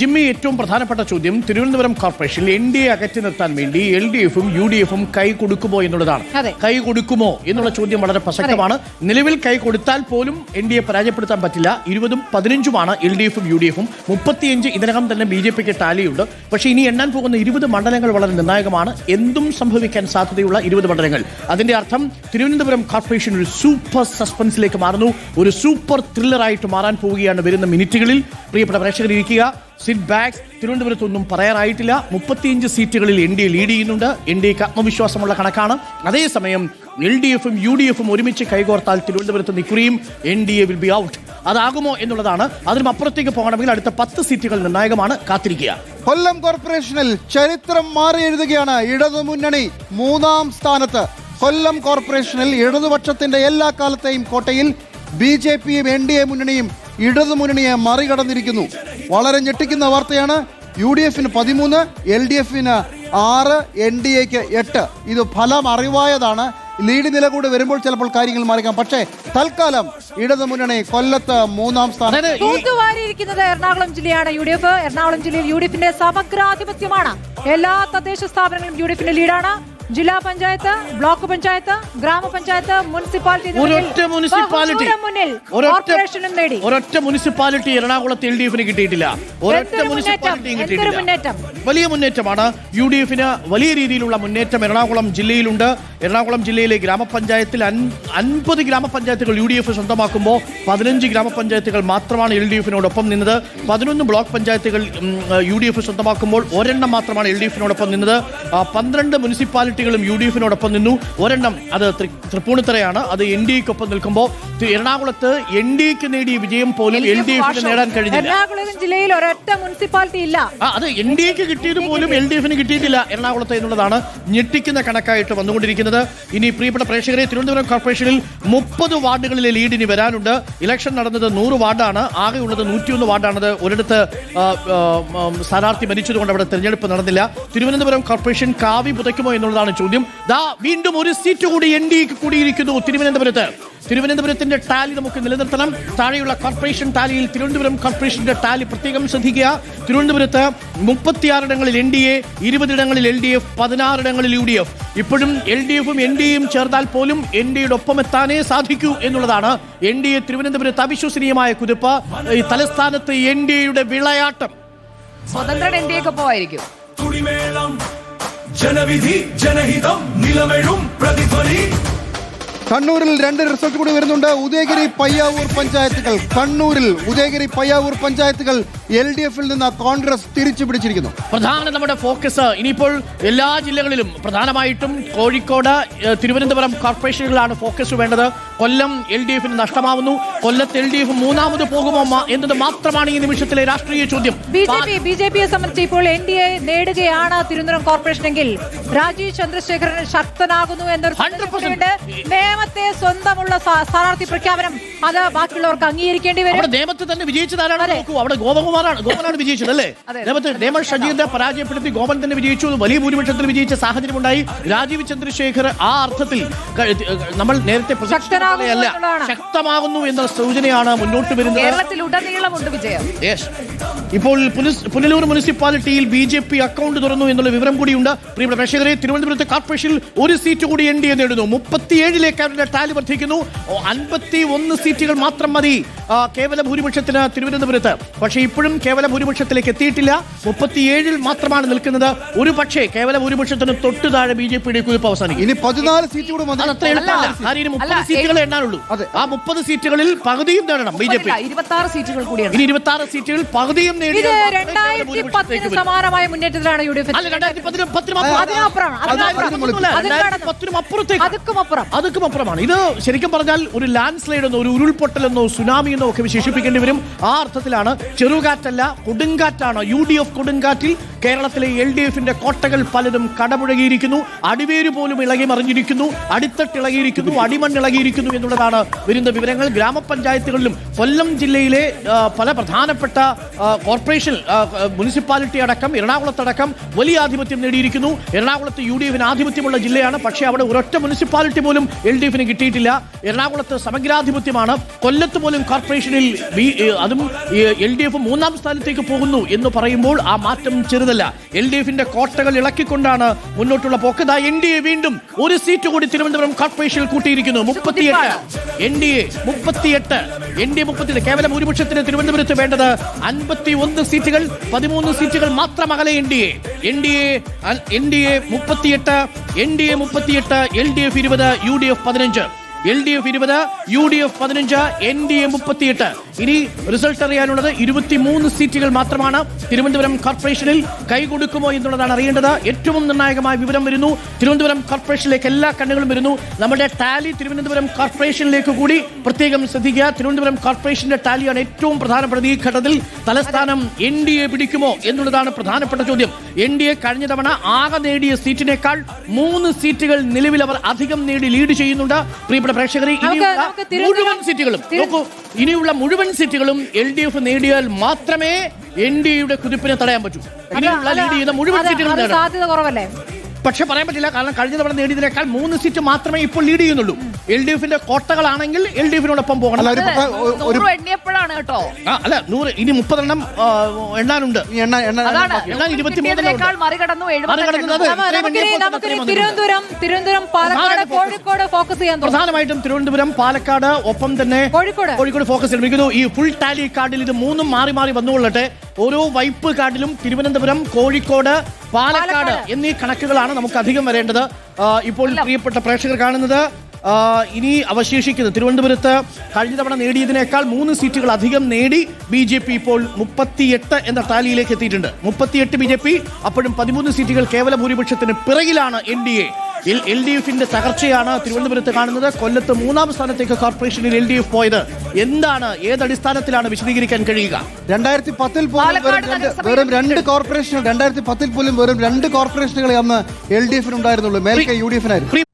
Jimmy ഏറ്റവും പ്രധാനപ്പെട്ട ചോദ്യം തിരുവനന്തപുരം കോർപ്പറേഷനിൽ എൻ ഡി എ അകറ്റി നിർത്താൻ വേണ്ടി എൽ ഡി എഫും യു ഡി എഫും കൈ കൊടുക്കുമോ എന്നുള്ളതാണ്. കൈ കൊടുക്കുമോ എന്നുള്ള ചോദ്യം വളരെ പ്രസക്തമാണ്. നിലവിൽ കൈ കൊടുത്താൽ പോലും എൻ ഡി എ പരാജയപ്പെടുത്താൻ പറ്റില്ല. ഇരുപതും പതിനഞ്ചുമാണ് എൽ ഡി എഫും യു ഡി എഫും. മുപ്പത്തിയഞ്ച് ഇതിനകം തന്നെ ബി ജെ പിക്ക് ടാലിയുണ്ട്. പക്ഷേ ഇനി എണ്ണാൻ പോകുന്ന ഇരുപത് മണ്ഡലങ്ങൾ വളരെ നിർണായകമാണ്. എന്തും സംഭവിക്കാൻ സാധ്യതയുള്ള ഇരുപത് മണ്ഡലങ്ങൾ. അതിന്റെ അർത്ഥം തിരുവനന്തപുരം കോർപ്പറേഷൻ ഒരു സൂപ്പർ സസ്പെൻസിലേക്ക് മാറുന്നു. ഒരു സൂപ്പർ ത്രില്ലറായിട്ട് മാറാൻ പോവുകയാണ് വരുന്ന മിനിറ്റുകളിൽ. പ്രിയപ്പെട്ട പ്രേക്ഷകർ ഇരിക്കുക. സിറ്റ് ബാക്ക് തിരുവനന്തപുരത്തൊന്നും പറയാറായിട്ടില്ല. മുപ്പത്തിയഞ്ച് സീറ്റുകളിൽ എൻ ഡി എ ലീഡ് ചെയ്യുന്നുണ്ട്. എൻ ഡി എക്ക് ആത്മവിശ്വാസമുള്ള കണക്കാണ്. അതേസമയം എൽ ഡി എഫും യു ഡി എഫും ഒരുമിച്ച് കൈകോർത്താൽ തിരുവനന്തപുരത്ത് നിൽക്കുകയും N D A will be out അതാകുമോ എന്നുള്ളതാണ്. അതിനും അപ്പുറത്തേക്ക് പോകണമെങ്കിൽ അടുത്ത പത്ത് സീറ്റുകൾ നിർണായകമാണ്. കാത്തിരിക്കുക. കൊല്ലം കോർപ്പറേഷനിൽ ചരിത്രം മാറി എഴുതുകയാണ് ഇടതുമുന്നണി മൂന്നാം സ്ഥാനത്ത്. കൊല്ലം കോർപ്പറേഷനിൽ ഇടതുപക്ഷത്തിന്റെ എല്ലാ കാലത്തെയും കോട്ടയിൽ ബി ജെ പിയും എൻ ഡി എ മുന്നണിയും ഇടതുമുന്നണിയെ മറികടന്നിരിക്കുന്നു. വളരെ ഞെട്ടിക്കുന്ന വാർത്തയാണ് യു ഡി എഫിന് പതിമൂന്ന് എൽ ഡി എഫിന് ആറ് എൻ ഡി എക്ക് എട്ട്. ഇത് ഫലം അറിവായതാണ്. ലീഡ് നില കൂടി വരുമ്പോൾ ചിലപ്പോൾ കാര്യങ്ങൾ മാറിക്കാം പക്ഷേ തൽക്കാലം ഇടതുമുന്നണി കൊല്ലത്ത് മൂന്നാം സ്ഥാനം. തൂത്തുവാരിയിരിക്കുന്നത് എറണാകുളം ജില്ലയാണ് യു ഡി എഫ് എറണാകുളം ജില്ലയിൽ യു ഡി എഫിന്റെ സമഗ്രാധിപത്യമാണ്. എല്ലാ തദ്ദേശ സ്ഥാപനങ്ങളും യു ഡി എഫിന്റെ ലീഡാണ്. ജില്ലാ പഞ്ചായത്ത് ബ്ലോക്ക് പഞ്ചായത്ത് ഗ്രാമപഞ്ചായത്ത് മുനിസിപ്പാലിറ്റി ഒരൊറ്റ മുനിസിപ്പാലിറ്റി മുന്നിൽ കോർപ്പറേഷനും നേടി. ഒരൊറ്റ മുനിസിപ്പാലിറ്റി എറണാകുളത്ത് എൽ ഡി എഫിന് കിട്ടിയിട്ടില്ല ഒരൊറ്റ മുനിസിപ്പാലിറ്റിയും കിട്ടിയിട്ടില്ല. വലിയ മുന്നേറ്റമാണ് യു ഡി എഫിന് വലിയ രീതിയിലുള്ള മുന്നേറ്റം എറണാകുളം ജില്ലയിലുണ്ട്. എറണാകുളം ജില്ലയിലെ ഗ്രാമപഞ്ചായത്തിൽ അൻ- അൻപത് ഗ്രാമപഞ്ചായത്തുകൾ യു ഡി എഫ് സ്വന്തമാക്കുമ്പോൾ പതിനഞ്ച് ഗ്രാമപഞ്ചായത്തുകൾ മാത്രമാണ് എൽ ഡി എഫിനോടൊപ്പം നിന്നത്. പതിനൊന്ന് ബ്ലോക്ക് പഞ്ചായത്തുകൾ യു ഡി എഫ് സ്വന്തമാക്കുമ്പോൾ ഒരെണ്ണം മാത്രമാണ് എൽ ഡി എഫിനോടൊപ്പം നിന്നത് പന്ത്രണ്ട് പന്ത്രണ്ട് മുനിസിപ്പാലിറ്റികളും യു ഡി എഫിനോടൊപ്പം നിന്നു. ഒരെണ്ണം അത് തൃപ്പൂണിത്തറയാണ്. അത് എൻ ഡി എക്ക് ഒപ്പം നിൽക്കുമ്പോൾ എറണാകുളത്ത് എൻ ഡി എക്ക് നേടിയ വിജയം പോലും എൽ ഡി എഫിന് നേടാൻ കഴിഞ്ഞില്ല. എറണാകുളം ജില്ലയിൽ ഒരൊറ്റ മുനിസിപ്പാലിറ്റി ഇല്ല. അത് എൻ ഡി എക്ക് കിട്ടിയത് പോലും എൽ ഡി എഫിന് കിട്ടിയിട്ടില്ല എറണാകുളത്ത് എന്നുള്ളതാണ് ഞെട്ടിക്കുന്ന കണക്കായിട്ട് വന്നുകൊണ്ടിരിക്കുന്നത്. ഇനി പ്രിയപ്പെട്ട പ്രേക്ഷകരെ തിരുവനന്തപുരം കോർപ്പറേഷനിൽ മുപ്പത് വാർഡുകളിലെ ലീഡിന് ഇനി വരാനുണ്ട്. ഇലക്ഷൻ നടന്നത് നൂറ് വാർഡാണ്. ആകെയുള്ളത് നൂറ്റിയൊന്ന് വാർഡാണത്. ഒരിടത്ത് സ്ഥാനാർത്ഥി മരിച്ചതുകൊണ്ട് അവിടെ തിരഞ്ഞെടുപ്പ് നടന്നില്ല. തിരുവനന്തപുരം കോർപ്പറേഷൻ കാവി പുതയ്ക്കുമോ എന്നുള്ളതാണ് ചോദ്യം. ദാ വീണ്ടും ഒരു സീറ്റ് കൂടി എൻ ഡി എക്ക് കൂടിയിരിക്കുന്നു തിരുവനന്തപുരത്ത്. തിരുവനന്തപുരത്തിന്റെ ടാലി നമുക്ക് നിലനിർത്തണം. താഴെയുള്ള കോർപ്പറേഷൻ ടാലിയിൽ തിരുവനന്തപുരം കോർപ്പറേഷന്റെ ടാലി പ്രത്യേകം ശ്രദ്ധിക്കുക. തിരുവനന്തപുരത്ത് മുപ്പത്തിയാറിടങ്ങളിൽ എൻ ഡി എ ഇരുപതിടങ്ങളിൽ എൽ ഡി എഫ് പതിനാറിടങ്ങളിൽ യു ഡി എഫ് ഇപ്പോഴും എൽ ഡി എഫും എൻ ഡി എയും ചേർത്താൽ പോലും എൻ ഡിയുടെ ഒപ്പം എത്താനേ സാധിക്കൂ എന്നുള്ളതാണ് എൻ ഡി എ തിരുവനന്തപുരത്ത് അവിശ്വസനീയമായ കുതിപ്പ്. ഈ തലസ്ഥാനത്ത് എൻ ഡി എയുടെ വിളയാട്ടം. സ്വതന്ത്രൻ എ ഒക്കെ തുടിമേളം ജനവിധി ജനഹിതം നിലമെഴും പ്രതിധ്വനി. കണ്ണൂരിൽ രണ്ട് റിസൾട്ട് കൂടി വരുന്നുണ്ട്. ഉദയഗിരി പയ്യാവൂർ പഞ്ചായത്തുകൾ. കണ്ണൂരിൽ ഉദയഗിരി പയ്യാവൂർ പഞ്ചായത്തുകൾ എൽ ഡി എഫിൽ നിന്ന് കോൺഗ്രസ് തിരിച്ചു പിടിച്ചിരിക്കുന്നു പ്രധാന നമ്മുടെ ഫോക്കസ് ഇനിയിപ്പോൾ എല്ലാ ജില്ലകളിലും പ്രധാനമായിട്ടും കോഴിക്കോട് തിരുവനന്തപുരം കോർപ്പറേഷനുകളാണ് ഫോക്കസ് വേണ്ടത്. കൊല്ലം എൽ ഡി എഫിന് നഷ്ടമാവുന്നു. കൊല്ലത്ത് എൽ ഡി എഫ് മൂന്നാമത് പോകുമോ എന്നത് മാത്രമാണ് ഈ നിമിഷത്തിലെ രാഷ്ട്രീയ ചോദ്യം. B J P B J പിയെ സംബന്ധിച്ച് ഇപ്പോൾ എൻ ഡി എ നേടുകയാണ് തിരുവനന്തപുരം കോർപ്പറേഷനെങ്കിൽ. രാജീവ് ചന്ദ്രശേഖരൻ ശക്തനാകുന്നു എന്നൊരു 100% നേമത്തെ സ്വന്തമുള്ള സ്ഥാ- സ്ഥാനാർത്ഥി പ്രഖ്യാപനം അത് ബാക്കിയുള്ളവർക്ക് അംഗീകരിക്കേണ്ടി വരും. നേമത്തെ തന്നെ വിജയിച്ചതാരാണ് നോക്കൂ. അവിടെ ഗോപകുമാറാണ്. ഗോപനാണ് വിജയിച്ചത് അല്ലേ? അതെ. നേമത്ത് നേമ ഷജീറിനെ പരാജയപ്പെടുത്തി ഗോപൻ തന്നെ വിജയിച്ചു. വലിയ ഭൂരിപക്ഷത്തിൽ വിജയിച്ച സാഹചര്യം ഉണ്ടായി രാജീവ് ചന്ദ്രശേഖർ ആ അർത്ഥത്തിൽ നമ്മൾ നേരത്തെ പ്രതീക്ഷിച്ചത് എന്നുള്ളതാണ്. ശക്തമാകുന്നു എന്ന സൂചനയാണ് മുന്നോട്ട് വരുന്നത്. കേരളത്തിൽ ഉടനീളമുണ്ട് വിജയം. Yes. ഇപ്പോൾ പുനസ്- പുനലൂർ മുനിസിപ്പാലിറ്റിയിൽ ബി ജെ പി അക്കൗണ്ട് തുറന്നു എന്നുള്ള വിവരം കൂടിയുണ്ട്. പ്രിയപ്പെട്ട പ്രേക്ഷകരെ തിരുവനന്തപുരത്ത് കോർപ്പറേഷനിൽ ഒരു സീറ്റ് കൂടി എൻ ഡി എ നേടുന്നു. മുപ്പത്തിയേഴിലേക്ക് അവരുടെ ടാലി വർദ്ധിക്കുന്നു. അൻപത്തി ഒന്ന് സീറ്റുകൾ മാത്രം മതി. ആ, കേവല ഭൂരിപക്ഷത്തിന് തിരുവനന്തപുരത്ത്. പക്ഷേ ഇപ്പോഴും കേവല ഭൂരിപക്ഷത്തിലേക്ക് എത്തിയിട്ടില്ല. മുപ്പത്തിയേഴിൽ മാത്രമാണ് നിൽക്കുന്നത്. ഒരു പക്ഷേ കേവല ഭൂരിപക്ഷത്തിന് തൊട്ടു താഴെ ബി ജെ പിയുടെ കുതിപ്പ് അവസാനിക്കും. ഇനി പതിനാല് സീറ്റ് കൂടി മതി. അത് അത്ര എളുപ്പമല്ല കാര്യം ഇനി മുപ്പത് അല്ല, സീറ്റുകളെ എണ്ണാനുള്ളൂ. അതെ. ആ മുപ്പത് സീറ്റുകളിൽ പകുതിയും നേടണം ബി ജെ പി. ഇരുപത്തി ആറ് സീറ്റുകൾ കൂടിയാണ്. ഇനി ഇരുപത്തി ആറ് സീറ്റുകൾ പകുതിയും നേടി ഇത് രണ്ടായിരത്തി പത്തിന് സമാനമായ മുന്നേറ്റത്തിലാണ് യു ഡി എഫ്. അതിനപ്പുറമാണ്, ഇത് ശരിക്കും പറഞ്ഞാൽ ഒരു ലാൻഡ് സ്ലൈഡ് എന്നോ ഒരു ഉരുൾപൊട്ടൽ എന്നോ സുനാമി എന്നോ ഒക്കെ വിശേഷിപ്പിക്കേണ്ടി വരും. ആ അർത്ഥത്തിലാണ് ചെറുകാറ്റല്ല കൊടുങ്കാറ്റാണ്. യു ഡി എഫ് കൊടുങ്കാറ്റിൽ കേരളത്തിലെ എൽ ഡി എഫിന്റെ കോട്ടകൾ പലതും കടമുഴകിയിരിക്കുന്നു അടിവേര് പോലും ഇളകി മറിഞ്ഞിരിക്കുന്നു അടിത്തട്ട് ഇളകിയിരിക്കുന്നു പുരോഗമിക്കുന്നു എന്നുള്ളതാണ് വരുന്ന വിവരങ്ങൾ. ഗ്രാമപഞ്ചായത്തുകളിലും കൊല്ലം ജില്ലയിലെ പല പ്രധാനപ്പെട്ട കോർപ്പറേഷൻ മുനിസിപ്പാലിറ്റി അടക്കം എറണാകുളത്തടക്കം വലിയ ആധിപത്യം നേടിയിരിക്കുന്നു. എറണാകുളത്ത് യു ഡി എഫിന് ആധിപത്യമുള്ള ജില്ലയാണ്. പക്ഷേ അവിടെ ഒരൊറ്റ മുനിസിപ്പാലിറ്റി പോലും എൽ ഡി എഫിന് കിട്ടിയിട്ടില്ല. എറണാകുളത്ത് സമഗ്രാധിപത്യമാണ്. കൊല്ലത്ത് പോലും കോർപ്പറേഷനിൽ അതും എൽ ഡി എഫ് മൂന്നാം സ്ഥാനത്തേക്ക് പോകുന്നു എന്ന് പറയുമ്പോൾ ആ മാറ്റം ചെറുതല്ല. എൽ ഡി എഫിന്റെ കോട്ടകൾ ഇളക്കിക്കൊണ്ടാണ് മുന്നോട്ടുള്ള പോക്ക്. ദാ എൻ ഡി എ വീണ്ടും ഒരു സീറ്റ് കൂടി തിരുവനന്തപുരം കോർപ്പറേഷനിൽ കൂട്ടിയിരിക്കുന്നു. മുപ്പത്തിയെട്ട് എൻ ഡി എ മുപ്പത്തിയെട്ട്. എൻ ഡി എ മുപ്പത്തിയെട്ട് കേവലം ഭൂരിപക്ഷത്തിന് തിരുവനന്തപുരത്ത് വേണ്ടത് അൻപത്തി ഒന്ന് സീറ്റുകൾ പതിമൂന്ന് സീറ്റുകൾ മാത്രം അകലെ N D A N D A N D A മുപ്പത്തിയെട്ട് എൻ ഡി എ മുപ്പത്തിയെട്ട് എൽ ഡി എഫ് ഇരുപത് യു ഡി എഫ് പതിനഞ്ച്. എൽ ഡി എഫ് ഇരുപത് യു ഡി എഫ് പതിനഞ്ച് എൻ ഡി എ മുപ്പത്തിയെട്ട്. ഇനി റിസൾട്ട് അറിയാനുള്ളത് ഇരുപത്തിമൂന്ന് സീറ്റുകൾ മാത്രമാണ് തിരുവനന്തപുരം കോർപ്പറേഷനിൽ കൈകൊടുക്കുമോ എന്നുള്ളതാണ് അറിയേണ്ടത്. ഏറ്റവും നിർണായകമായ വിവരം വരുന്നു. തിരുവനന്തപുരം കോർപ്പറേഷനിലേക്ക് എല്ലാ കണ്ണുകളും വരുന്നു. നമ്മുടെ ടാലി തിരുവനന്തപുരം കോർപ്പറേഷനിലേക്ക് കൂടി പ്രത്യേകം ശ്രദ്ധിക്കുക. തിരുവനന്തപുരം കോർപ്പറേഷന്റെ ടാലിയാണ് ഏറ്റവും പ്രധാനപ്പെട്ട ഈ ഘട്ടത്തിൽ തലസ്ഥാനം എൻ ഡി എ പിടിക്കുമോ എന്നുള്ളതാണ് പ്രധാനപ്പെട്ട ചോദ്യം. എൻ ഡി എ കഴിഞ്ഞ തവണ ആകെ നേടിയ സീറ്റിനേക്കാൾ മൂന്ന് സീറ്റുകൾ നിലവിൽ അവർ അധികം നേടി ലീഡ് ചെയ്യുന്നുണ്ട്. പ്രിയപ്പെട്ട പ്രേക്ഷകരെ ഇനിയുള്ള മുഴുവൻ സീറ്റുകളും നോക്കൂ ഇനിയുള്ള മുഴുവൻ സീറ്റുകളും എൽ ഡി എഫ് നേടിയാൽ മാത്രമേ എൻ ഡി എയുടെ കുതിപ്പിനെ തടയാൻ പറ്റൂ. ഇനിയുള്ള ലീഡ് ചെയ്യുന്ന മുഴുവൻ സീറ്റുകളും സാധ്യത കുറവല്ലേ? പക്ഷെ പറയാൻ പറ്റില്ല കാരണം കഴിഞ്ഞ തവണ നേടിയതിനേക്കാൾ മൂന്ന് സീറ്റ് മാത്രമേ ഇപ്പോൾ ലീഡ് ചെയ്യുന്നുള്ളൂ. എൽ ഡി എഫിന്റെ കോട്ടകളാണെങ്കിൽ എൽ ഡി എഫിനോടൊപ്പം പോകണം എണ്ണിയപ്പോഴാണ് കേട്ടോ. ആ, അല്ല നൂറ് ഇനി മുപ്പതെണ്ണം ആ, എണ്ണാനുണ്ട്. ഈ എണ്ണ എണ്ണ അതാണ്. കിട്ടിയതിനേക്കാൾ ഉണ്ട്. മറികടന്നു മറികടന്നത് എഴുപത്തി നമ്മ- നമുക്കിനി നമുക്കിനി തിരുവനന്തപുരം തിരുവനന്തപുരം പാലക്കാട് കോഴിക്കോട് ഫോക്കസ് ചെയ്യാൻ പ്രധാനമായിട്ടും തിരുവനന്തപുരം പാലക്കാട് ഒപ്പം തന്നെ കോഴിക്കോട്. കോഴിക്കോട് ഫോക്കസ് ചെയ്തിരിക്കുന്നു ഈ ഫുൾ ടാലി കാർഡിൽ ഇത് മൂന്നും മാറി മാറി വന്നുകൊള്ളട്ടെ. ഓരോ വൈപ്പ് കാർഡിലും തിരുവനന്തപുരം കോഴിക്കോട് പാലക്കാട്. എന്നീ കണക്കുകളാണ് നമുക്ക് അധികം വരേണ്ടത്. ഇപ്പോൾ പ്രിയപ്പെട്ട പ്രേക്ഷകർ കാണുന്നത് ഇനി അവശേഷിക്കുന്നത് തിരുവനന്തപുരത്ത് കഴിഞ്ഞ തവണ നേടിയതിനേക്കാൾ മൂന്ന് സീറ്റുകൾ അധികം നേടി ബി ജെ പി ഇപ്പോൾ മുപ്പത്തിയെട്ട് എന്ന ടാലിയിലേക്ക് എത്തിയിട്ടുണ്ട്. മുപ്പത്തിയെട്ട് ബി ജെ പി അപ്പോഴും പതിമൂന്ന് സീറ്റുകൾ കേവല ഭൂരിപക്ഷത്തിന് പിറകിലാണ് N D A. L D എഫിന്റെ തകർച്ചയാണ് തിരുവനന്തപുരത്ത് കാണുന്നത്. കൊല്ലത്ത് മൂന്നാം സ്ഥാനത്തേക്ക് കോർപ്പറേഷനിൽ എൽ ഡി എഫ് പോയത്. എന്താണ് ഏതടിസ്ഥാനത്തിലാണ് വിശദീകരിക്കാൻ കഴിയുക? രണ്ടായിരത്തി പത്തിൽ പോലും വെറും രണ്ട് കോർപ്പറേഷനുകൾ രണ്ടായിരത്തി പത്തിൽ പോലും വെറും രണ്ട് കോർപ്പറേഷനുകളെ അന്ന് എൽ ഡി എഫിനുണ്ടായിരുന്നുള്ളൂ. മേൽക്കെ യു ഡി എഫിനായിരുന്നു.